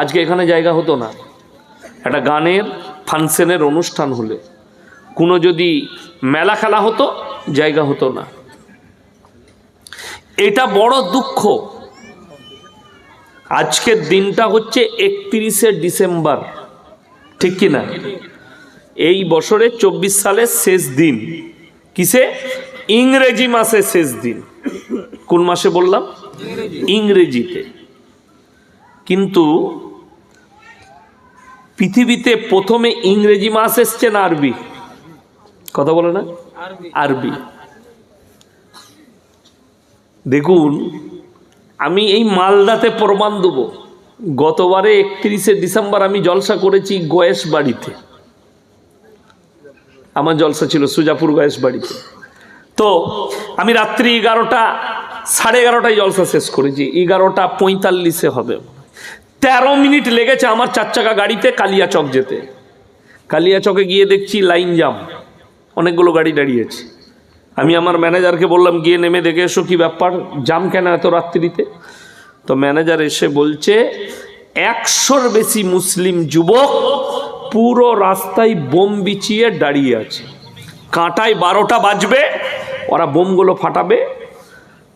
আজকে এখানে জায়গা হতো না। একটা গানের ফাংশনের অনুষ্ঠান হলে। কোনো যদি মেলা খেলা হতো, জায়গা হতো না। এটা বড় দুঃখ। আজকের দিনটা হচ্ছে একত্রিশে ডিসেম্বর। ঠিক কি না? এই বছরের চব্বিশ সালের শেষ দিন। কিসে? ইংরেজি মাসের শেষ দিন। কোন মাসে বললাম? ইংরেজিতে। কিন্তু পৃথিবীতে প্রথমে ইংরেজি মাস এসছে না আরবি? কথা বলে না? আরবি। দেখুন, আমি এই মালদাতে প্রমাণ দেব। গতবারে একত্রিশে ডিসেম্বর আমি জলসা করেছি গয়েশ বাড়িতে। আমার জলসা ছিল সুজাপুর গয়েশ বাড়িতে। তো আমি রাত্রি এগারোটা, সাড়ে এগারোটায় জলসা শেষ করেছি। এগারোটা পঁয়তাল্লিশে হবে। তেরো মিনিট লেগেছে আমার চার চাকা গাড়িতে কালিয়াচক যেতে। কালিয়াচকে গিয়ে দেখছি লাইন জাম অনেকগুলো গাড়ি দাঁড়িয়েছে। আমি আমার ম্যানেজারকে বললাম, গিয়ে নেমে দেখে এসো কি ব্যাপার? জাম কেন এত রাত্রিতে? তো ম্যানেজার এসে বলছে, একশোর বেশি মুসলিম যুবক পুরো রাস্তায় বোম বিছিয়ে দাঁড়িয়ে আছে। কাঁটায় বারোটা বাজবে, ওরা বোমগুলো ফাটাবে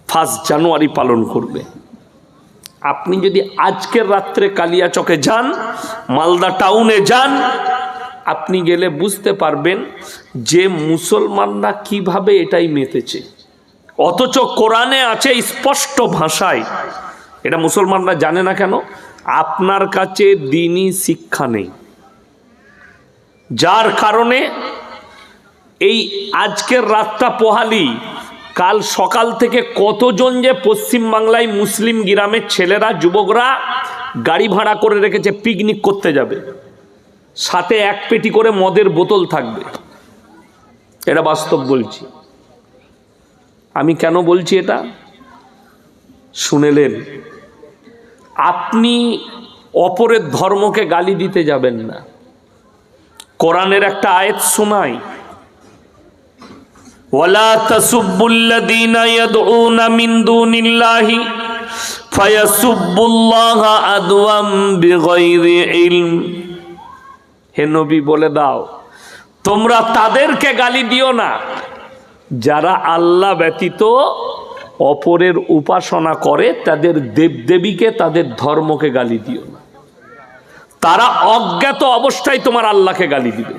ফার্স্ট জানুয়ারি পালন করবে। আপনি যদি আজকের রাত্রে কালিয়াচকে যান, মালদা টাউনে যান, আপনি গেলে বুঝতে পারবেন যে মুসলমানরা কীভাবে এটাই মেতেছে। অথচ কোরআনে আছে স্পষ্ট ভাষায়, এটা মুসলমানরা জানে না কেন? আপনার কাছে দিনই শিক্ষা নেই। যার কারণে এই আজকের রাতটা পোহালি কাল সকাল থেকে কতজন যে পশ্চিমবাংলায় মুসলিম গ্রামের ছেলেরা, যুবকরা গাড়ি ভাড়া করে রেখেছে পিকনিক করতে যাবে। সাথে এক পেটি করে মদের বোতল থাকবে। এটা বাস্তব বলছি। আমি কেন বলছি এটা? শুনেলেন, আপনি অপরের ধর্মকে গালি দিতে যাবেন না। কোরআনের একটা আয়াত শোনাই। ওয়ালা তাসুব্বুল্লাযীনা ইয়াদউনা মিন দুনিল্লাহি ফায়াসুব্বুল্লাহা আদওয়াম বিগাইরি ইলম। হে নবী, বলে দাও, তোমরা তাদেরকে গালি দিও না। যারা আল্লাহ ব্যতীত অপরের উপাসনা করে, তাদের দেবদেবীকে, তাদের ধর্মকে গালি দিও না। তারা অজ্ঞাত অবস্থায় তোমার আল্লাহকে গালি দিবে।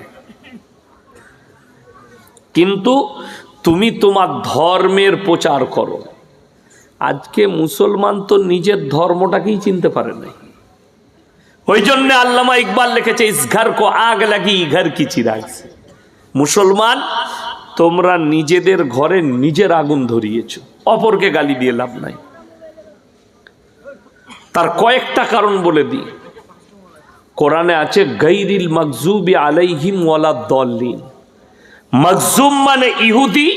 কিন্তু তুমি তোমার ধর্মের প্রচার করো। আজকে মুসলমান তো নিজের ধর্মটাকেই চিনতে পারে নাই। ওই জন্য আল্লামা ইকবাল লিখেছে, ইস ঘর কো আগ লাগি, ঘর কি চিরাগছে মুসলমান, তোমরা নিজেদের ঘরে নিজের আগুন ধরিয়েছ। অপরকে গালি দিয়ে লাভ নাই। তার কয়েকটা কারণ বলে দিই। কোরআনে আছে, গৈরিল মকজুবি আলাইহিম ওয়ালা দল্লিন। মকজুম মানে ইহুদি,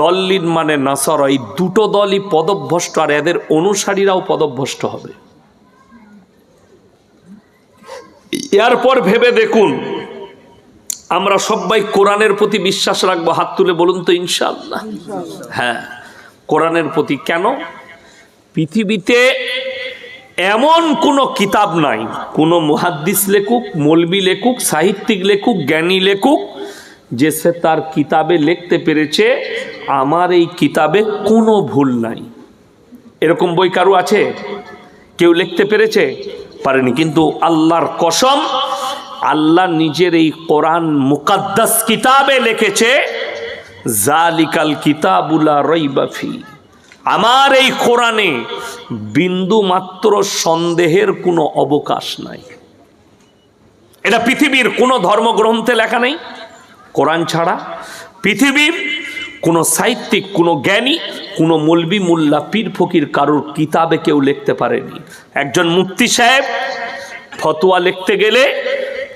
দল্লিন মানে নাসর। এই দুটো দলই পদভ্রষ্ট, আর এদের অনুসারীরাও পদভ্রষ্ট হবে। এরপর ভেবে দেখুন, আমরা সবাই কোরআনের প্রতি বিশ্বাস রাখব। হাত তুলে বলুন তো ইনশাল্লাহ হ্যাঁ কোরআনের প্রতি কেন? পৃথিবীতে এমন কোনো কিতাব নাই। কোনো মুহাদ্দিস লেখুক, মলবি লেখুক, সাহিত্যিক লেখুক, জ্ঞানী লেখুক যে সে তার কিতাবে লিখতে পেরেছে, আমার এই কিতাবে কোনো ভুল নাই। এরকম বই কারও আছে? কেউ লিখতে পেরেছে? পারেনি। কিন্তু আল্লাহর কসম, আল্লাহ নিজের এই কোরআন মুকাদ্দাস কিতাবে লিখেছে জালিকাল কিতাবুলা রইবাফি আমার এই কোরআনে বিন্দু মাত্র সন্দেহের কোনো অবকাশ নাই। এটা পৃথিবীর কোনো ধর্মগ্রন্থে লেখা নেই। কোরআন ছাড়া, পৃথিবীর কোনো সাহিত্যিক, কোনো জ্ঞানী, কোনো মলবি মোল্লা, পীর ফকির কারোর কিতাবে কেউ লিখতে পারেনি। একজন মুফতি সাহেব ফতোয়া লিখতে গেলে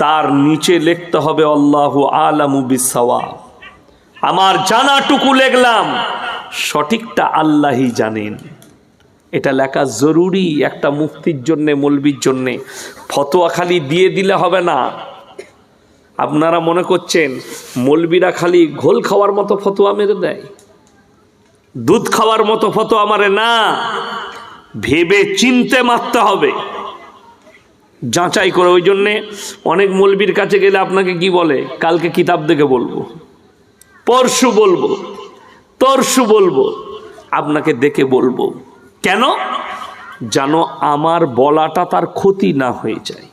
তার নিচে লিখতে হবে, আল্লাহ আলামু বিসাওয়া আমার জানাটুকু লিখলাম, সঠিকটা আল্লাহই জানেন। এটা লেখা জরুরি একটা মুক্তির জন্যে, মলবির জন্যে। ফতোয়া খালি দিয়ে দিলে হবে না। আপনারা মনে করছেন মলবিরা খালি ঘোল খাওয়ার মতো ফতোয়া মেরে দেয়? দুধ খাওয়ার মতো ফতোয়া মারে না। ভেবে চিনতে মারতে হবে। যাচাই করে ওই জন্যে অনেক মলবির কাছে গেলে আপনাকে কি বলে? কালকে কিতাব দেখে বলব। পরশু বলব। তরশু বলব। আপনাকে দেখে বলব। কেন? যেন আমার বলাটা তার ক্ষতি না হয়ে যায়।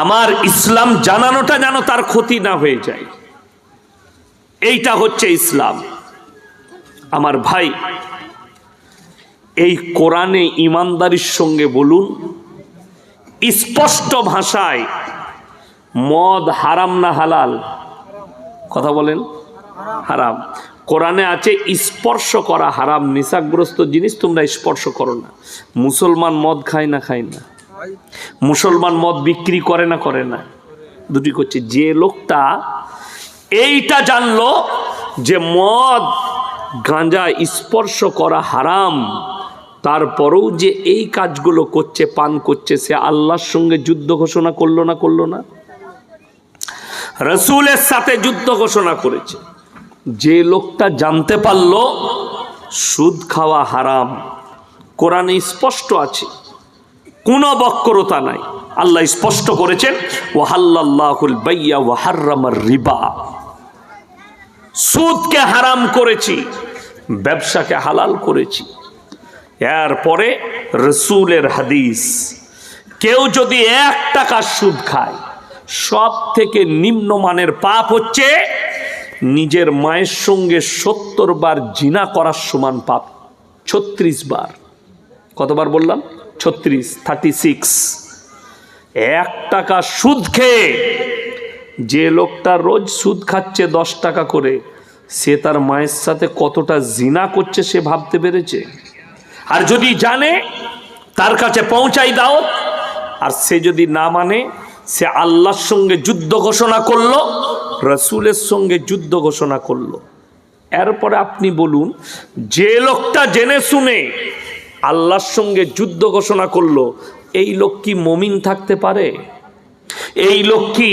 আমার ইসলাম জানানোটা যেন তার ক্ষতি না হয়ে যায়। এইটা হচ্ছে ইসলাম। আমার ভাই, এই কোরআনে ইমানদারির সঙ্গে বলুন, স্পষ্ট ভাষায় মদ হারাম না হালাল? কথা বলেন, হারাম। কোরআনে আছে, স্পর্শ করা হারাম, নিশাগ্রস্ত জিনিস তোমরা স্পর্শ করো না। মুসলমান মদ খায় না খায় না। মুসলমান মদ বিক্রি করে না করে না। দুটি করছে। যে লোকটা এইটা জানলো যে মদ গাঁজা স্পর্শ করা হারাম। তারপরেও যে এই কাজগুলো করছে, পান করছে, সে আল্লাহর সঙ্গে যুদ্ধ ঘোষণা করল না করল না? রসুলের সাথে যুদ্ধ ঘোষণা করেছে। যে লোকটা জানতে পারল, সুদ খাওয়া হারাম। কোরআনে স্পষ্ট আছে। কোনো বক্রতা নাই। আল্লাহ স্পষ্ট করেছেন ওয়াহাল্লাহুল বাইয়া ওয়াহার্রামার রিবা। সুদকে হারাম করেছি, ব্যবসাকে হালাল করেছি। এরপরে রসুলের হাদিস, কেউ যদি এক টাকা সুদ খায় সব থেকে নিম্নমানের পাপ হচ্ছে নিজের মায়ের সঙ্গে সত্তর বার জিনা করার সমান পাপ, ছত্রিশ বার। কতবার বললাম? ছত্রিশ থার্টি সিক্স এক টাকা সুদ খেয়ে যে লোকটা রোজ সুদ খাচ্ছে দশ টাকা করে, সে তার মায়ের সাথে কতটা জিনা করছে সে ভাবতে পেরেছে? আর যদি জানে, তার কাছে পৌঁছাই দাও। আর সে যদি না মানে সে আল্লাহর সঙ্গে যুদ্ধ ঘোষণা করল, রসুলের সঙ্গে যুদ্ধ ঘোষণা করল। এরপরে আপনি বলুন, যে লোকটা জেনে শুনে আল্লাহর সঙ্গে যুদ্ধ ঘোষণা করল, এই লোক কি মমিন থাকতে পারে? এই লোক কি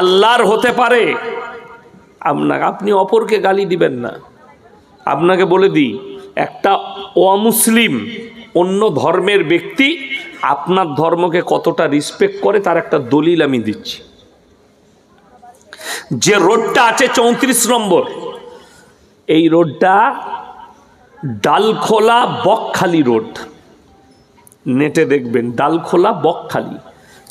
আল্লাহর হতে পারে? আপনাকে, আপনি অপরকে গালি দিবেন না। আপনাকে বলে দিই, একটা অমুসলিম অন্য ধর্মের ব্যক্তি আপনার ধর্মকে কতটা রেসপেক্ট করে তার একটা দলিল আমি দিচ্ছি। যে রোডটা আছে চৌত্রিশ নম্বর, এই রোডটা ডালখোলা বকখালি রোড। নেটে দেখবেন, ডালখোলা বকখালি।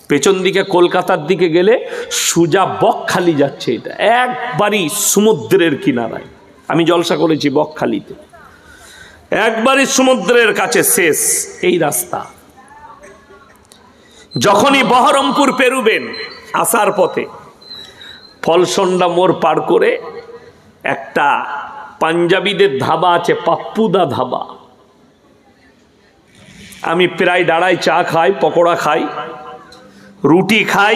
পেছন দিকে কলকাতার দিকে গেলে সুজা বকখালি যাচ্ছে এটা। একবারই সমুদ্রের কিনারায়। আমি জলসা করেছি বকখালিতে। একবারই সমুদ্রের কাছে শেষ এই রাস্তা। যখনই বহরমপুর পেরুবেন আসার পথে, ফলসন্ডা মোড় পার করে একটা পাঞ্জাবিদের ধাবা আছে, পাপ্পুদা ধাবা। আমি প্রায় দাঁড়াই, চা খাই, পকোড়া খাই, রুটি খাই।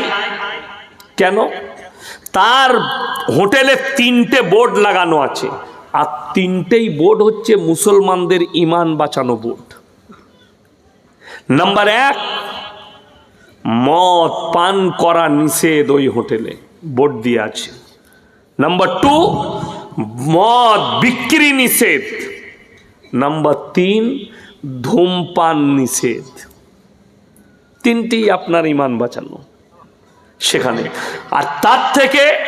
কেন? তার হোটেলে তিনটে বোর্ড লাগানো আছে। আর তিনটেই বোর্ড হচ্ছে মুসলমানদের ইমান বাঁচানো বোর্ড। নাম্বার এক, মদ পান করা নিষেধ ওই হোটেলে, বোর্ড দিয়ে আছে। নাম্বার টু মদ বিক্রি নিষেধ। নাম্বার তিন ধূমপান নিষেধ। তিনটি আপনার ইমান বাঁচানো। সেখানে। আর তার থেকে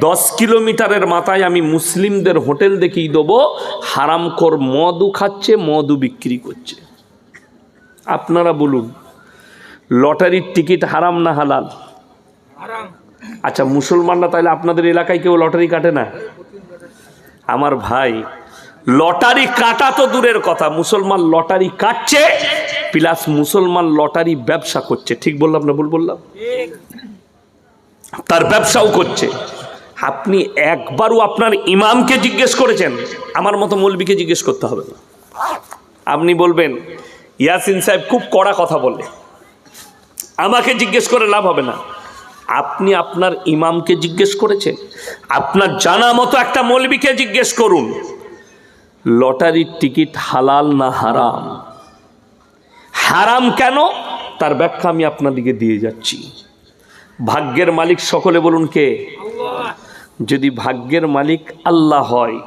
দশ কিলোমিটারের মাথায় আমি মুসলিমদের হোটেল দেখিয়ে দেবো হারামখোর মদও খাচ্ছে মদও বিক্রি করছে। আপনারা বলুন লটারির টিকিট হারাম না হালাল? আচ্ছা মুসলমানরা তাহলে আপনাদের এলাকায় কেউ লটারি কাটে না? আমার ভাই, লটারি কাটা তো দূরের কথা, মুসলমান লটারি কাটছে, প্লাস মুসলমান লটারি ব্যবসা করছে। ঠিক বললাম না ভুল বললাম? তার ব্যবসাও করছে। আপনি একবারও আপনার ইমামকে জিজ্ঞেস করেছেন, আমার মতো মৌলবীকে জিজ্ঞেস করতে হবে না। আপনি বলবেন, ইয়াসিন সাহেব খুব কড়া কথা বলে আমাকে জিজ্ঞেস করে লাভ হবে না। আপনি আপনার ইমামকে জিজ্ঞেস করেছেন? আপনার জানা মতো একটা মৌলবীকে জিজ্ঞেস করুন। লটারির টিকিট হালাল না হারাম? হারাম কেন? তার ব্যাখ্যা আমি আপনাদিকে দিয়ে যাচ্ছি। ভাগ্যের মালিক সকলে বলুন কে? যদি ভাগ্যের মালিক আল্লাহ হয়,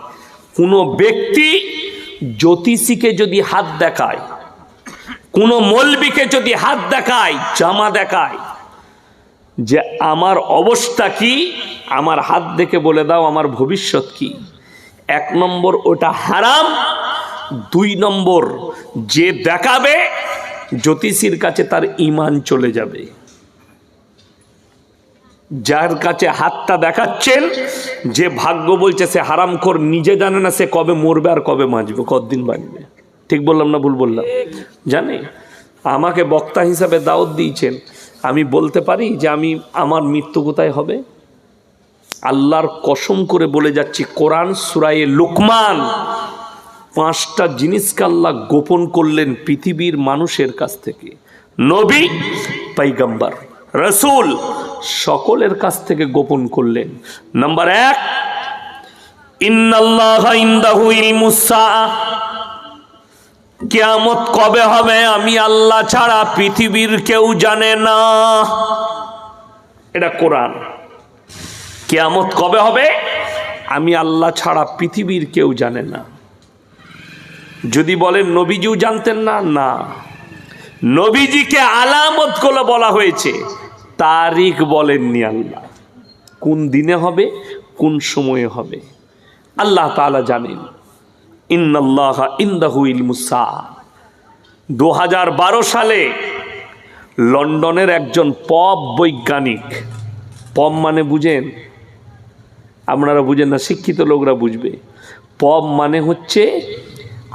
কোনো ব্যক্তি জ্যোতিষীকে যদি হাত দেখায়, কোনো মলবিকে যদি হাত দেখায়, জামা দেখায় যে আমার অবস্থা কি? আমার হাত দেখে বলে দাও, আমার ভবিষ্যৎ কি? এক নম্বর ওটা হারাম, দুই নম্বর যে দেখাবে, জ্যোতিষীর কাছে তার ইমান চলে যাবে। যার কাছে হাতটা দেখাচ্ছেন, যে ভাগ্য বলছে সে হারামখোর, নিজে জানে না সে কবে মরবে আর কবে বাঁচবে, কতদিন বাঁচবে। ঠিক বললাম না ভুল বললাম? জানে? আমাকে বক্তা হিসাবে দাওয়াত দিয়েছেন। আমি বলতে পারি যে আমি, আমার মৃত্যু কোথায় হবে? আল্লাহর কসম করে বলে যাচ্ছি, কোরআন সুরায়ে লুকমান, পাঁচটা জিনিসকে আল্লাহ গোপন করলেন পৃথিবীর মানুষের কাছ থেকে। নবী পাইগাম্বার রসুল সকলের কাছ থেকে গোপন করলেন। নাম্বার এক ইন্দাহু ইলমুস কেয়ামত কবে হবে আমি আল্লাহ ছাড়া পৃথিবীর কেউ জানে না। এটা কোরআন। কেয়ামত কবে হবে আমি আল্লাহ ছাড়া পৃথিবীর কেউ জানে না। যদি বলেন, নবীজিও জানতেন না? না। নবীজিকে আলামতগুলো বলা হয়েছে। তারিখ বলেননি আল্লাহ। কোন দিনে হবে, কোন সময়ে হবে? আল্লাহ তাআলা জানেন। ইন্নাল্লাহ ইন্দাহু ইলমুসা। দু হাজার বারো সালে লন্ডনের একজন পপ বৈজ্ঞানিক, পপ মানে বুঝেন? আপনারা বুঝেন না, শিক্ষিত লোকরা বুঝবে। পপ মানে হচ্ছে,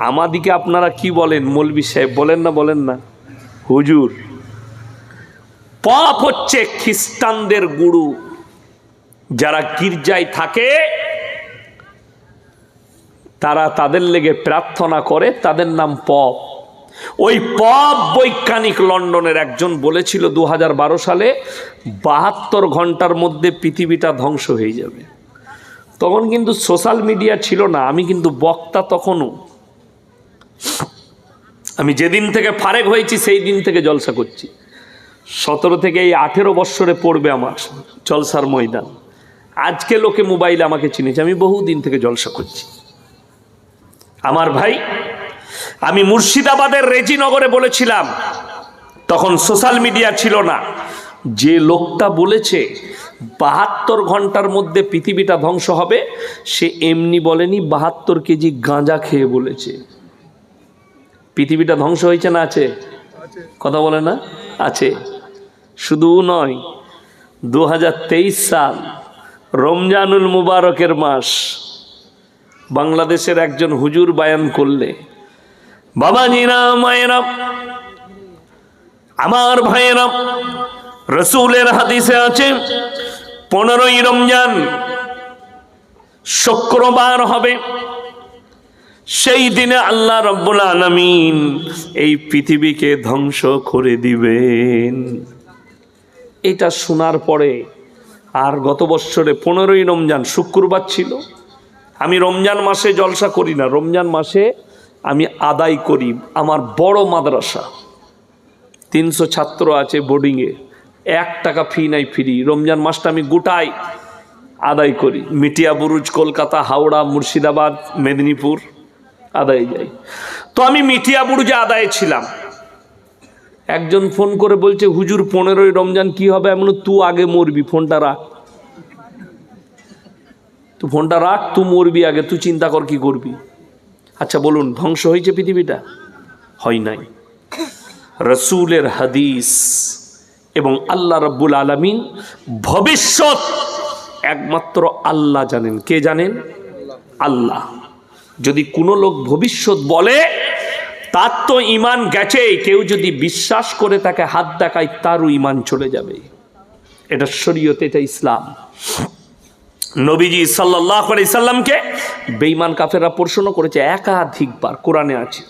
আমাদিকে আপনারা কি বলেন? মৌলবি সাহেব বলেন না বলেন না? হুজুর, পপ হচ্ছে খ্রিস্টানদের গুরু, যারা গির্জায় থাকে তারা তাদের লেগে প্রার্থনা করে, তাদের নাম পপ। ওই পপ বৈজ্ঞানিক লন্ডনের একজন বলেছিল দু হাজার বারো সালে, বাহাত্তর ঘণ্টার মধ্যে পৃথিবীটা ধ্বংস হয়ে যাবে। তখন কিন্তু সোশ্যাল মিডিয়া ছিল না, আমি কিন্তু বক্তা তখনও। আমি যেদিন থেকে ফারেক হয়েছি, সেই দিন থেকে জলসা করছি। সতেরো থেকে এই আঠেরো বৎসরে পড়বে আমার জলসার ময়দান। আজকে লোকে মোবাইলে আমাকে চিনেছে, আমি বহু দিন থেকে জলসা করছি। আমার ভাই আমি মুর্শিদাবাদের রেজিনগরে বলেছিলাম তখন সোশ্যাল মিডিয়া ছিল না। যে লোকটা বলেছে বাহাত্তর ঘণ্টার মধ্যে পৃথিবীটা ধ্বংস হবে সে এমনি বলেনি বাহাত্তর কেজি গাঁজা খেয়ে বলেছে। পৃথিবীটা ধ্বংস হয়েছে না আছে? কথা বলে না? আছে। শুধু নয় দু সাল রমজানুল মুবারকের মাস বাংলাদেশের একজন হুজুর বায়ান করলে বাবাজিরা মায়েরা, আমার ভাইয়েরা, রসুলের হাদিসে আছে, পনেরোই রমজান শুক্রবার হবে, সেই দিনে আল্লাহ রব্বুল আলমিন এই পৃথিবীকে ধ্বংস করে দিবেন। এটা শোনার পরে আর গত বৎসরে পনেরোই রমজান শুক্রবার ছিল আমি রমজান মাসে জলসা করি না, রমজান মাসে আমি আদায় করি আমার বড় মাদ্রাসা। তিনশো ছাত্র আছে বোর্ডিংয়ে এক টাকা ফি নাই ফ্রি রমজান মাসটা আমি গোটাই আদায় করি। মিটিয়া বুরুজ, কলকাতা, হাওড়া, মুর্শিদাবাদ, মেদিনীপুর আদায় যাই। তো আমি মিটিয়া বুরুজে আদায় ছিলাম। একজন ফোন করে বলছে, হুজুর, পনেরোই রমজান কি হবে? এমন তুই আগে মরবি, ফোনটা রাখ। তুই ফোনটা রাখ, তুই মরবি আগে, তুই চিন্তা কর কি করবি। আচ্ছা বলুন, ধ্বংস হয়েছে পৃথিবীটা? হয় নাই। রসুলের হাদিস এবং আল্লাহ রব্বুল আলমিন ভবিষ্যৎ একমাত্র আল্লাহ জানেন। কে জানেন? আল্লাহ। যদি কোনো লোক ভবিষ্যৎ বলে, তার তো ইমান গেছে কেউ যদি বিশ্বাস করে তাকে হাত দেখায়, তারও ইমান চলে যাবে। এটা শরীয়ত, এটা ইসলাম। নবীজি সাল্লাহ সাল্লামকে বেইমান কাফেররা প্রশ্ন করেছে একাধিকবার, কোরআনে আছে।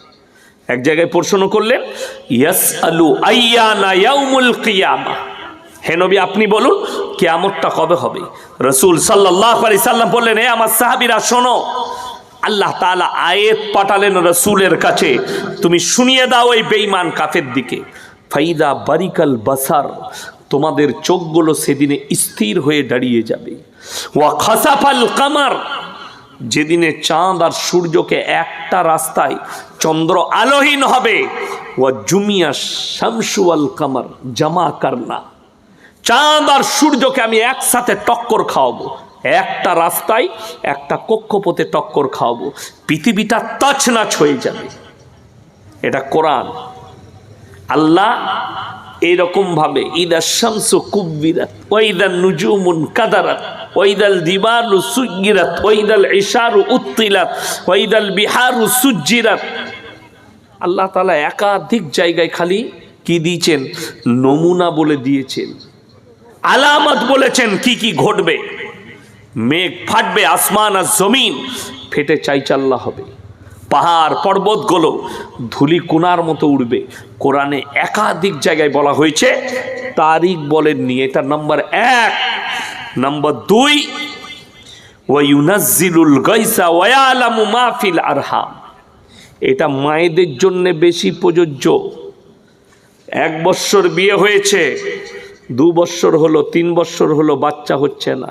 এক জায়গায় প্রশ্ন করলেন ইয়াস আলু আইয়ানা কিয়ামা। হে নবী, আপনি বলুন, কেয়ামতটা কবে হবে? রসুল সাল্লাহ আলি সাল্লাম বললেন হে আমার সাহাবিরা, শোনো, আল্লাহ তাআলা আয়েত পাঠালেন রসুলের কাছে, তুমি শুনিয়ে দাও এই বেইমান কাফের দিকে। ফাইদা বারিকাল বাসার, তোমাদের চোখগুলো সেদিনে স্থির হয়ে দাঁড়িয়ে যাবে। কামার, যেদিনে চাঁদ আর সূর্যকে একটা রাস্তায় চন্দ্র আলোহীন হবে, ওয়া জুমিয়া শামসু আল কামার, জামা কারনা চাঁদ আর সূর্যকে আমি একসাথে টক্কর খাওয়াবো, একটা রাস্তায় একটা কক্ষপথে টক্কর খাওয়াবো, পৃথিবীটা তছনাছ হয়ে যাবে। এটা কোরআন। আল্লাহ এইরকম ভাবে ইদা শামসু কুব্বিরাত ওয়াইদাল নুজুমুন কাদারাত ওয়াইদাল দিবালু সুগিরাত ওয়াইদাল ইশারু উত্তিলাত, ওয়াইদাল বিহারু সুজ্জিরাত। আল্লাহ তাআলা একাধিক জায়গায় খালি কি দিয়েছেন? নমুনা বলে দিয়েছেন। আলামত বলেছেন কি কি ঘটবে। মেঘ ফাটবে, আসমান আর জমিন ফেটে চাইচাল্লা হবে। পাহাড় পর্বতগুলো ধুলি কোনার মতো উড়বে। কোরআনে একাধিক জায়গায় বলা হয়েছে, তারিখ বলেননি এটা নাম্বার এক। নাম্বার দুই ওয়াইউনাজ্জিলুল গাইসা ওয়ায়ালামু মাহফিল আরহাম। এটা মায়েদের জন্য বেশি প্রযোজ্য। এক বৎসর বিয়ে হয়েছে, দু বৎসর হলো, তিন বৎসর হলো, বাচ্চা হচ্ছে না।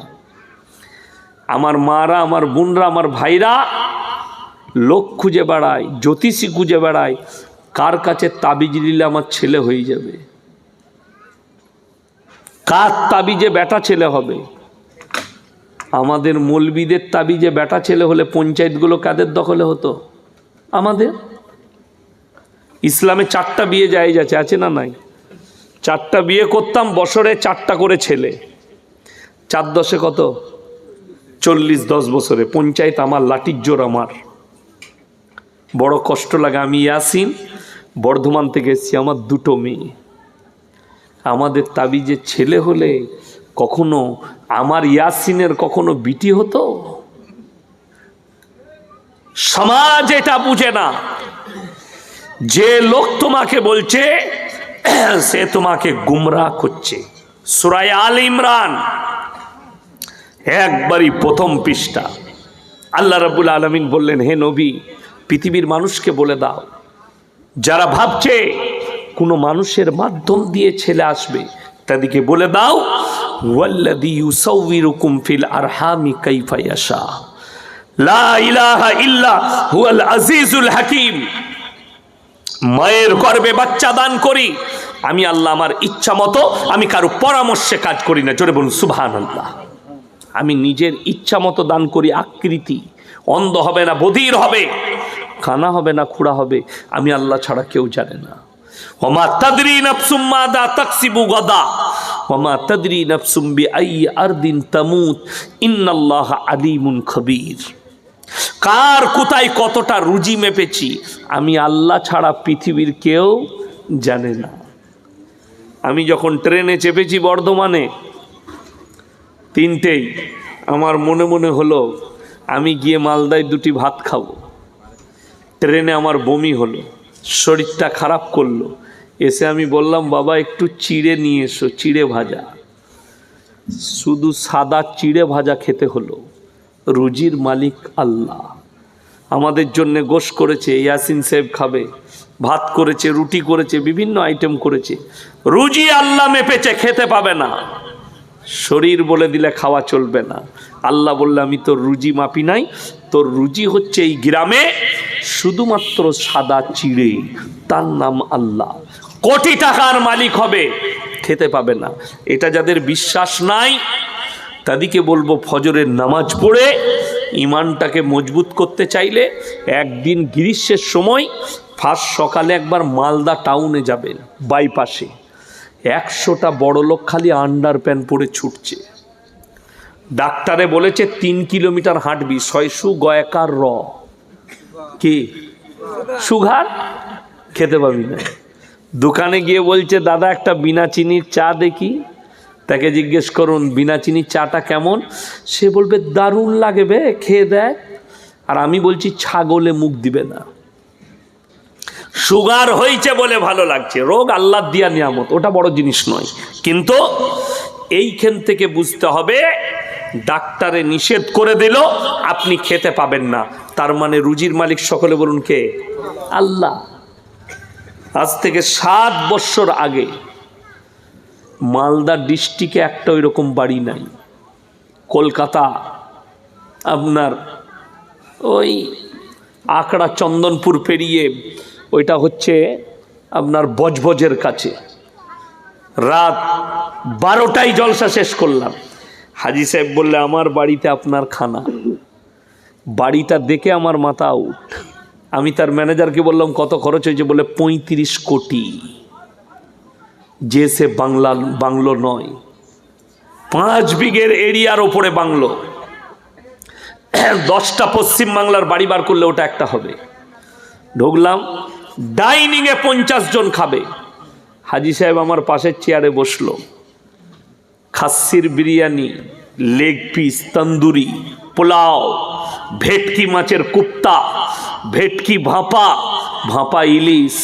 আমার মারা, আমার বোনরা, আমার ভাইরা লোক খুঁজে বেড়ায়, জ্যোতিষী খুঁজে বেড়ায়, কার কাছে তাবিজ নিলে আমার ছেলে হয়ে যাবে? কার তাবিজে বেটা ছেলে হবে? আমাদের মলবিদের তাবিজে বেটা ছেলে হলে পঞ্চায়েতগুলো কাদের দখলে হতো? আমাদের? ইসলামে চারটা বিয়ে যায় যাচ্ছে আছে না নাই? চারটা বিয়ে করতাম, বছরে চারটা করে ছেলে। চার দশে কত? চল্লিশ দশ বছরে। পঞ্চায়েত আমার লাঠির জোর আমার। বড় কষ্ট লাগে। আমি ইয়াসিন, বর্ধমান থেকে এসেছি। আমার দুটো মেয়ে। আমাদের তাবিজে ছেলে হলে কখনো আমার ইয়াসিনের কখনো বিটি হতো? সমাজ এটা বুঝে না। যে লোক তোমাকে বলছে, সে তোমাকে গুমরা করছে। সুরায় আল ইমরান, একবারই প্রথম পৃষ্ঠা। আল্লাহ রাবুল আলমিন বললেন, হে নবী, পৃথিবীর মানুষকে বলে দাও, যারা ভাবছে কোনো মানুষের মাধ্যম দিয়ে ছেলে আসবে, তাদেরকে বলে দাও আরহামি লা মায়ের গর্বে বাচ্চা দান করি। আমি আল্লাহ আমার ইচ্ছা মতো আমি কারও পরামর্শে কাজ করি না। জোরে বলুন সুবহান আল্লাহ আমি নিজের ইচ্ছা মতো দান করি, আকৃতি। অন্ধ হবে না, বধির হবে। কানা হবে না, খুঁড়া হবে। আমি আল্লাহ ছাড়া কেউ জানে না। তাদরি গদা। আরদিন ইন্নাল্লাহ কার কোথায় কতটা রুজি মেপেছি, আমি আল্লাহ ছাড়া পৃথিবীর কেউ জানে না। আমি যখন ট্রেনে চেপেছি বর্ধমানে, তিনটেই আমার মনে মনে হলো, আমি গিয়ে মালদায় দুটি ভাত খাব। ট্রেনে আমার বমি হলো। শরীরটা খারাপ করল। এসে আমি বললাম, বাবা, একটু চিড়ে নিয়ে এসো, চিড়ে ভাজা। শুধু সাদা চিড়ে ভাজা খেতে হলো। রুজির মালিক আল্লাহ। আমাদের জন্যে গোশ করেছে, ইয়াসিন সাহেব খাবে, ভাত করেছে, রুটি করেছে, বিভিন্ন আইটেম করেছে। রুজি আল্লাহ মেপেছে, খেতে পাবে না। শরীর বলে দিলে খাওয়া চলবে না। আল্লাহ বললে, আমি তোর রুজি মাপি নাই। তোর রুজি হচ্ছে এই গ্রামে শুধুমাত্র সাদা চিড়ে। তার নাম আল্লাহ। কোটি টাকার মালিক হবে, খেতে পাবে না। এটা যাদের বিশ্বাস নাই, তাদেরকে বলব, ফজরের নামাজ পড়ে ইমানটাকে মজবুত করতে চাইলে একদিন গ্রীষ্মের সময় ফার্স্ট সকালে একবার মালদা টাউনে যাবেন, বাইপাসে। একশোটা বড় লোক খালি আন্ডার প্যান্ট পরে ছুটছে। ডাক্তারে বলেছে তিন কিলোমিটার হাঁটবি, ছয়শু গয়কার র। কি? সুগার? খেতে পাবি না। দোকানে গিয়ে বলছে, দাদা, একটা বিনা চিনির চা দেখি। তাকে জিজ্ঞেস করুন, বিনা চিনির চাটা কেমন? সে বলবে, দারুণ লাগে বে, খেয়ে দেয় আর আমি বলছি, ছাগলে মুখ দিবে না। সুগার হয়েছে বলে ভালো লাগছে। রোগ আল্লাহ দিয়া নিয়ামত, ওটা বড় জিনিস নয়। কিন্তু এইখান থেকে বুঝতে হবে ডাক্তারে নিষেধ করে দিল আপনি খেতে পাবেন না। তার মানে রুজির মালিক সকলে বলুন কে? আল্লাহ। আজ থেকে সাত বছর আগে মালদা ডিস্ট্রিক্টে একটা ওই রকম বাড়ি নাই। কলকাতা আপনার ওই আকড়া চন্দনপুর পেরিয়ে ওইটা হচ্ছে আপনার বজবজের কাছে। রাত বারোটায় জলসা শেষ করলাম। হাজি সাহেব বললে, আমার বাড়িতে আপনার খানা। বাড়িটা দেখে আমার মাথা আউট। আমি তার ম্যানেজারকে বললাম, কত খরচ হয়েছে? বলে পঁয়ত্রিশ কোটি। যে সে বাংলা, বাংলো নয়, পাঁচ বিঘের এরিয়ার ওপরে বাংলো। দশটা পশ্চিম বাংলার বাড়ি বার করলে ওটা একটা হবে। ঢুকলাম, ডাইনিংয়ে পঞ্চাশ জন খাবে। হাজি সাহেব আমার পাশের চেয়ারে বসল। খাসির বিরিয়ানি লেগ পিস তন্দুরি, পোলাও, ভেটকি মাছের কুপ্তা, ভেটকি ভাপা ভাপা ইলিশ,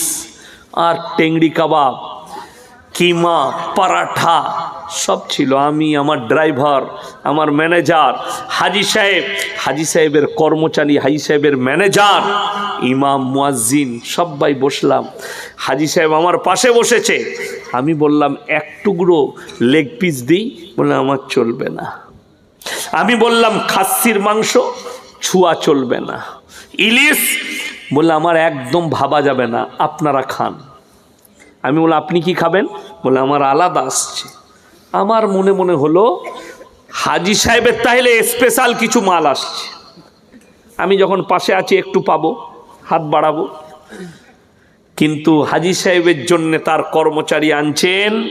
আর টেংড়ি কাবাব, কিমা, পরাঠা সব ছিল। আমি, আমার ড্রাইভার, আমার ম্যানেজার, হাজি সাহেব, হাজি সাহেবের কর্মচারী, হাজি সাহেবের ম্যানেজার, ইমাম, মুয়াজ্জিন সবাই বসলাম। হাজি সাহেব আমার পাশে বসেছে। আমি বললাম, এক টুকরো লেগ পিস দিই। বলে আমার চলবে না। আমি বললাম, খাসির মাংস, ছুয়া চলবে না। ইলিশ? বলে আমার একদম ভাবা যাবে না, আপনারা খান। আমি বললাম, আপনি কি খাবেন? বলে আমার আলাদা আসছে। আমার মনে মনে হলো, হাজি সাহেবের তাহলে স্পেশাল কিছু মাল আসছে। আমি যখন পাশে আছি, একটু পাবো, হাত বাড়াবো। কিন্তু হাজি সাহেবের জন্য তার কর্মচারী আনছেন,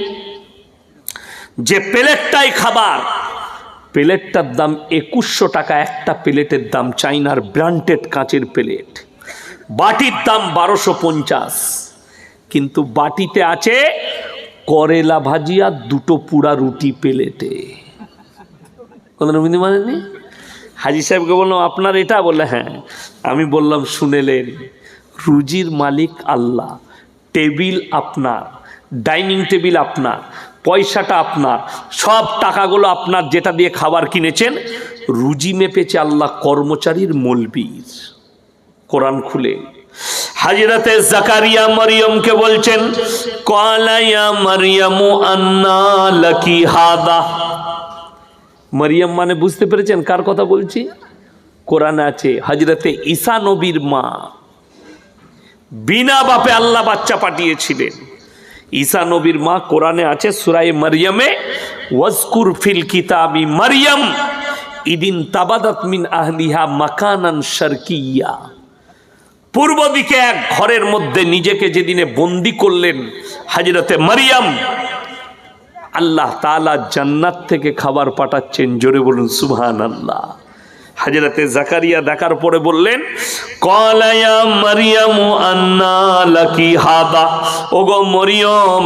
যে প্লেটটাই খাবার। প্লেটটার দাম একুশশো টাকা, একটা প্লেটের দাম চাইনার ব্র্যান্ডেড কাঁচের প্লেট। বাটির দাম বারোশো পঞ্চাশ। কিন্তু বাটিতে আছে করেলা ভাজি আর দুটো পুরা রুটি প্লেটে কথা পারেননি হাজি সাহেবকে বললাম, আপনার এটা? বলে হ্যাঁ। আমি বললাম, শুনেলেন, রুজির মালিক আল্লাহ, টেবিল আপনার, ডাইনিং টেবিল আপনার, পয়সাটা আপনার, সব টাকাগুলো আপনার যেটা দিয়ে খাবার কিনেছেন, রুজি মেপেছে আল্লাহ কর্মচারীর মলবির। কোরআন খুলে। হাজিরাতে জাকারিয়া মরিয়মকে বলছেন আন্না লাকি মরিয়ম মানে বুঝতে পেরেছেন কার কথা বলছি? কোরআনে আছে হজরতে ঈসা নবীর মা। বিনা বাপে আল্লাহ বাচ্চা পাঠিয়েছিলেন। ঈসা নবীর মা কোরআনে আছে সুরাই মারিয়ামে, ওয়াজকুর ফিল কিতাবি মারিয়াম, ইদিন তাবাদাত মিন আহলিহা মাকানান শারকিয়া। পূর্ব দিকে এক ঘরের মধ্যে নিজেকে যেদিনে বন্দি করলেন হাজরতে মারিয়াম, আল্লাহ তালা জান্নাত থেকে খাবার পাঠাচ্ছেন, জোরে বলুন সুবহান আল্লাহ হাজরতে জাকারিয়া দেখার পরে বললেন আন্না হাদা? ওগো মরিয়ম,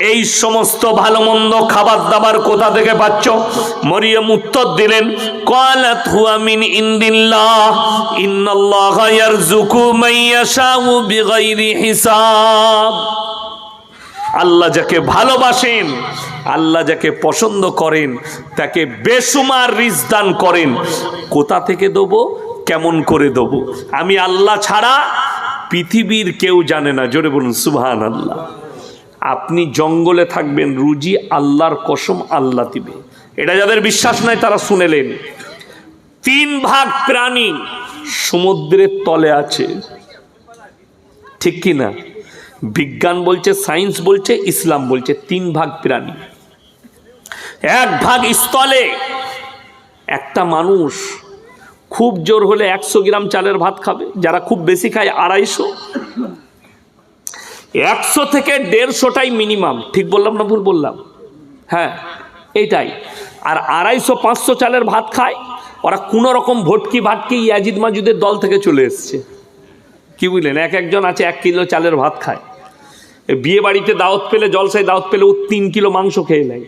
এই সমস্ত ভালো মন্দ খাবার দাবার কোথা থেকে পাচ্ছ? মরিয়ম উত্তর দিলেন, কলাত হিসাব। আল্লাহ যাকে ভালোবাসেন, আল্লাহ যাকে পছন্দ করেন, তাকে বেসুমার রিজ দান করেন। কোথা থেকে দেবো? কেমন করে দেবো? আমি আল্লাহ ছাড়া পৃথিবীর কেউ জানে না। জোরে বলুন সুবহান আল্লাহ আপনি জঙ্গলে থাকবেন, রুজি আল্লাহর কসম আল্লাহ দিবে। এটা যাদের বিশ্বাস নাই, তারা শুনেলেন। তিন ভাগ প্রাণী সমুদ্রের তলে আছে। ঠিক কি না বিজ্ঞান বলছে, সায়েন্স বলছে, ইসলাম বলছে, তিন ভাগ প্রাণী। এক ভাগ স্থলে। একটা মানুষ খুব জোর হলে একশো গ্রাম চালের ভাত খাবে, যারা খুব বেশি খায় আড়াইশো। একশো থেকে দেড়শোটাই মিনিমাম ঠিক বললাম না ভুল বললাম? হ্যাঁ এইটাই। আর আড়াইশো, পাঁচশো চালের ভাত খায়, ওরা কোনো রকম ভটকি ভাটকি ইয়াজিদ মাজুদের দল থেকে চলে এসছে। কি বুঝলেন? এক একজন আছে, এক কিলো চালের ভাত খায়। বিয়ে বাড়িতে দাওয়াত পেলে, জলসায় দাওয়াত পেলে ও তিন কিলো মাংস খেয়ে নেয়।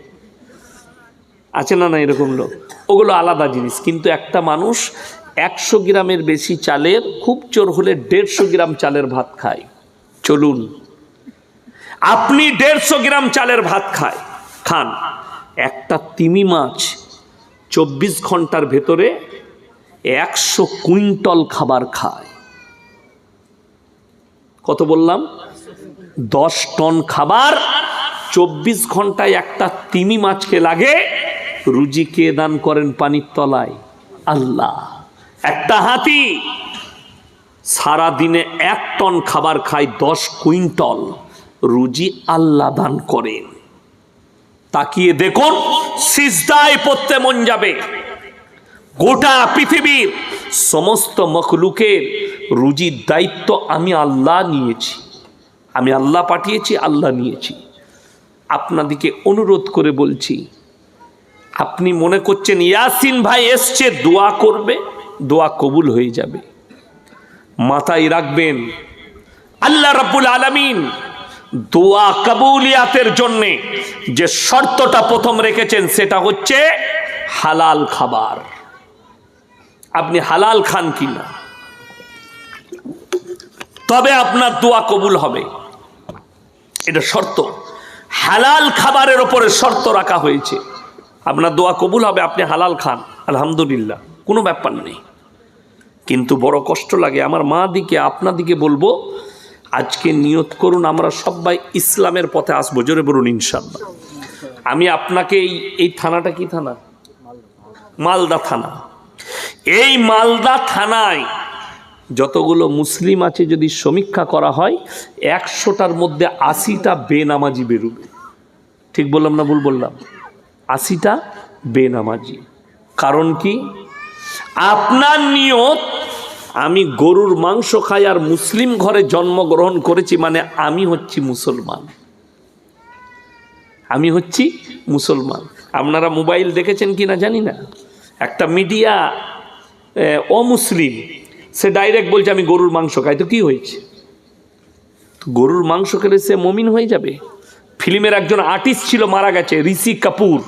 আছে না না এরকম লোক? ওগুলো আলাদা জিনিস। কিন্তু একটা মানুষ একশো গ্রামের বেশি চালের, খুব চোর হলে দেড়শো গ্রাম চালের ভাত খায়। চলুন। আপনি দেড়শো গ্রাম চালের ভাত খায়, খান। একটা তিমি মাছ চব্বিশ ঘণ্টার ভেতরে একশো কুইন্টল খাবার খায়। কত বললাম? দশ টন খাবার, চব্বিশ ঘন্টায় একটা তিমি মাছকে লাগে, রুজি কে দান করেন পানির তলায়? আল্লাহ। একটা হাতি সারা দিনে এক টন খাবার খায় দশ কুইন্টল, রুজি আল্লাহ দান করেন। তাকিয়ে দেখুন, সিজদায় পড়তে মন যাবে। গোটা পৃথিবীর সমস্ত মখলুকের রুজির দায়িত্ব আমি আল্লাহ নিয়েছি। আমি আল্লাহ পাঠিয়েছি, আল্লাহ নিয়েছি। আপনাদিকে অনুরোধ করে বলছি, আপনি মনে করছেন ইয়াসিন ভাই এসছে, দোয়া করবে, দোয়া কবুল হয়ে যাবে। মাথায় রাখবেন, আল্লাহ রাব্বুল আলামিন দোয়া কবুলিয়াতের জন্য যে শর্তটা প্রথম রেখেছেন, সেটা হচ্ছে হালাল খাবার। আপনি হালাল খান কিনা? তবে আপনার দোয়া কবুল হবে। এটা শর্ত। হালাল খাবারের ওপরে শর্ত রাখা হয়েছে। আপনার দোয়া কবুল হবে, আপনি হালাল খান, আলহামদুলিল্লাহ। কোনো ব্যাপার নেই। কিন্তু বড় কষ্ট লাগে। আমার মা দিকে, আপনার দিকে বলব, আজকে নিয়ত করুন, আমরা সবাই ইসলামের পথে আসব। জোরে বলুন ইনশাল্লাহ আমি আপনাকে এই এই থানাটা কি থানা? মালদা থানা। এই মালদা থানায় যতগুলো মুসলিম আছে যদি সমীক্ষা করা হয়, একশোটার মধ্যে আশিটা বেনামাজি বেরোবে। ঠিক বললাম না ভুল বললাম? আশিটা বেনামাজি। কারণ কি? আপনার নিয়ত, আমি গরুর মাংস খাই আর মুসলিম ঘরে জন্মগ্রহণ করেছি মানে আমি হচ্ছি মুসলমান। আমি হচ্ছি মুসলমান। আপনারা মোবাইল দেখেছেন কি না জানি না? একটা মিডিয়া অমুসলিম সে ডাইরেক্ট বলছে, আমি গরুর মাংস খাই। তো কি হয়েছে? গরুর মাংস খেলে সে মমিন হয়ে যাবে? ফিল্মের একজন আর্টিস্ট ছিল, মারা গেছে, ঋষি কাপুর।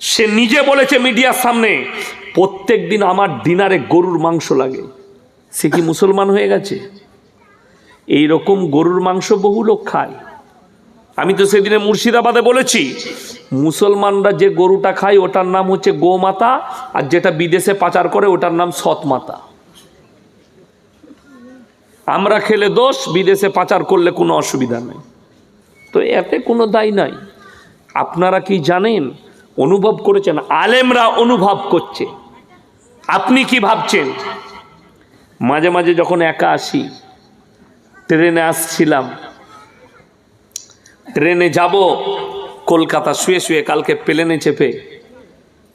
সে নিজে বলেছে মিডিয়ার সামনে, প্রত্যেক দিন আমার ডিনারে গরুর মাংস লাগে। সে কি মুসলমান হয়ে গেছে? এই রকম গরুর মাংস বহু লোক খায়। আমি তো সেদিনে মুর্শিদাবাদে বলেছি মুসলমানরা যে গরুটা খায়, ওটার নাম হচ্ছে গোমাতা, আর যেটা বিদেশে পাচার করে, ওটার নাম সৎমাতা। আমরা খেলে দোষ, বিদেশে পাচার করলে কোনো অসুবিধা নেই। তো এতে কোনো দায় নাই। আপনারা কি জানেন, অনুভব করেছেন? আলেমরা অনুভব করছে। আপনি কি ভাবছেন? মাঝে মাঝে যখন একা আসি, ট্রেনে আসছিলাম। ট্রেনে যাব কলকাতা শুয়ে শুয়ে কালকে প্লেনে চেপে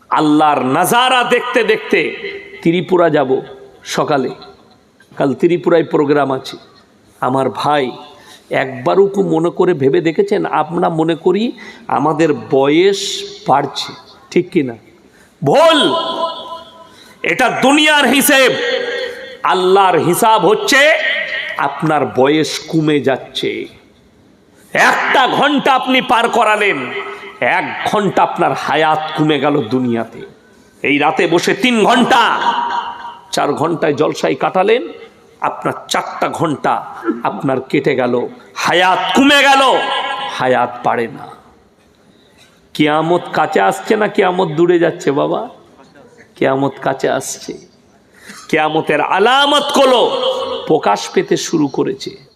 আল্লাহর নাজারা দেখতে দেখতে ত্রিপুরা যাব সকালে। কাল ত্রিপুরায় প্রোগ্রাম আছে। আমার ভাই একবারও মনে করে ভেবে দেখেছেন? আমরা মনে করি আমাদের বয়স বাড়ছে। ঠিক কি না ভুল! এটা দুনিয়ার হিসেব। আল্লাহর হিসাব হচ্ছে আপনার বয়স কমে যাচ্ছে। একটা ঘণ্টা আপনি পার করালেন, এক ঘণ্টা আপনার হায়াত কমে গেল দুনিয়াতে। এই রাতে বসে তিন ঘণ্টা, চার ঘন্টায় জলসাই কাটালেন, আপনার চারটা ঘণ্টা আপনার কেটে গেল, হায়াত কমে গেল, হায়াত পারে না। কেয়ামত কাছে আসছে না কেয়ামত দূরে যাচ্ছে বাবা? কেয়ামত কাছে আসছে। কেয়ামতের আলামত কলো প্রকাশ পেতে শুরু করেছে।